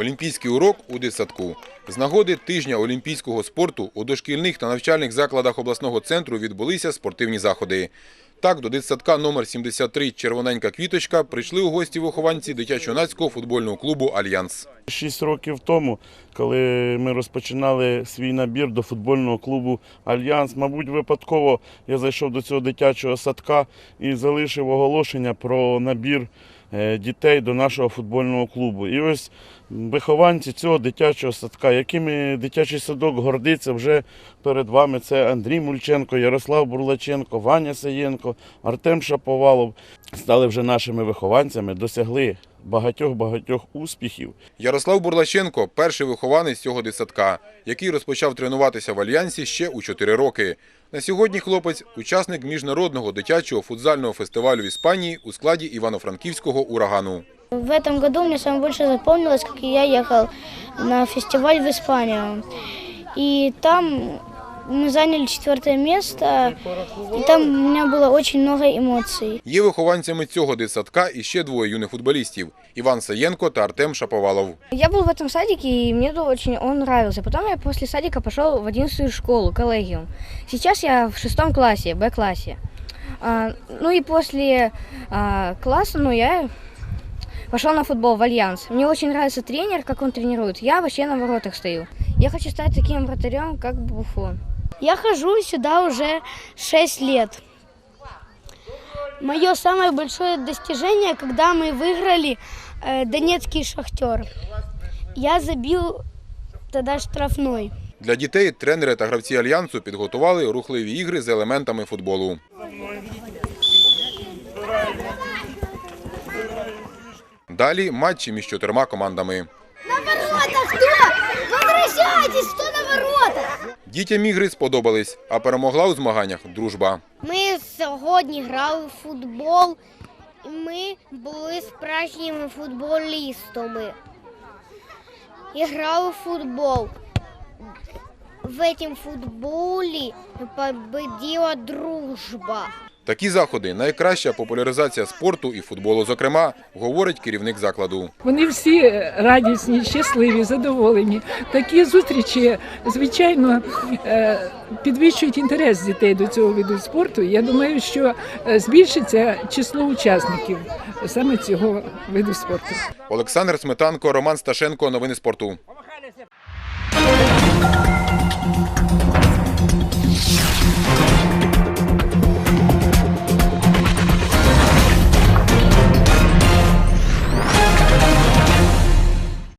Олімпійський урок у дитсадку. З нагоди тижня олімпійського спорту у дошкільних та навчальних закладах обласного центру відбулися спортивні заходи. Так, до дитсадка номер 73 «Червоненька квіточка» прийшли у гості вихованці дитячо-юнацького футбольного клубу «Альянс». Шість років тому, коли ми розпочинали свій набір до футбольного клубу Альянс, мабуть, випадково я зайшов до цього дитячого садка і залишив оголошення про набір дітей до нашого футбольного клубу. І ось вихованці цього дитячого садка, якими дитячий садок гордиться вже перед вами. Це Андрій Мульченко, Ярослав Бурлаченко, Ваня Саєнко, Артем Шаповалов. Стали вже нашими вихованцями, досягли багатьох-багатьох успіхів. Ярослав Бурлаченко – перший вихованець цього дитсадка, який розпочав тренуватися в Альянсі ще у 4 роки. На сьогодні хлопець – учасник міжнародного дитячого футзального фестивалю в Іспанії у складі Івано-Франківського «Урагану». В этом году мне самое больше запомнилось, как я ехал на фестиваль в Испанию. И там мы заняли четвертое место, и там у меня было очень много эмоций. Є вихованцями цього дитсадка і ще двоє юних футболістів – Іван Саєнко та Артем Шаповалов. Я был в этом садике, и мне тут очень он нравился. Потом я после садика пошел в одиннадцатую школу, коллегиум. Сейчас я в шестом классе, Б-классе. А, ну и после а, класса, ну, я пошел на футбол в Альянс. Мне очень нравится тренер, как он тренирует. Я вообще на воротах стою. Я хочу стать таким вратарем, как Буфон. Я хожу сюда уже 6 лет. Мое самое большое достижение, когда мы выиграли э, Донецкий шахтер. Я забил тогда штрафной. Для дітей тренери та гравці Альянсу підготували рухливі ігри з елементами футболу. Далі матчі між чотирма командами. На воротах кто? Возвращайтесь, кто на воротах? Дітям ігри сподобались, а перемогла у змаганнях дружба. Ми сьогодні грали в футбол, і ми були справжніми футболістами. І грали в футбол. В цьому футболі победила дружба. Такі заходи – найкраща популяризація спорту і футболу, зокрема, говорить керівник закладу. Вони всі радісні, щасливі, задоволені. Такі зустрічі, звичайно, е, підвищують інтерес дітей до цього виду спорту. Я думаю, що е, збільшиться число учасників саме цього виду спорту. Олександр Сметанко, Роман Сташенко. Новини спорту.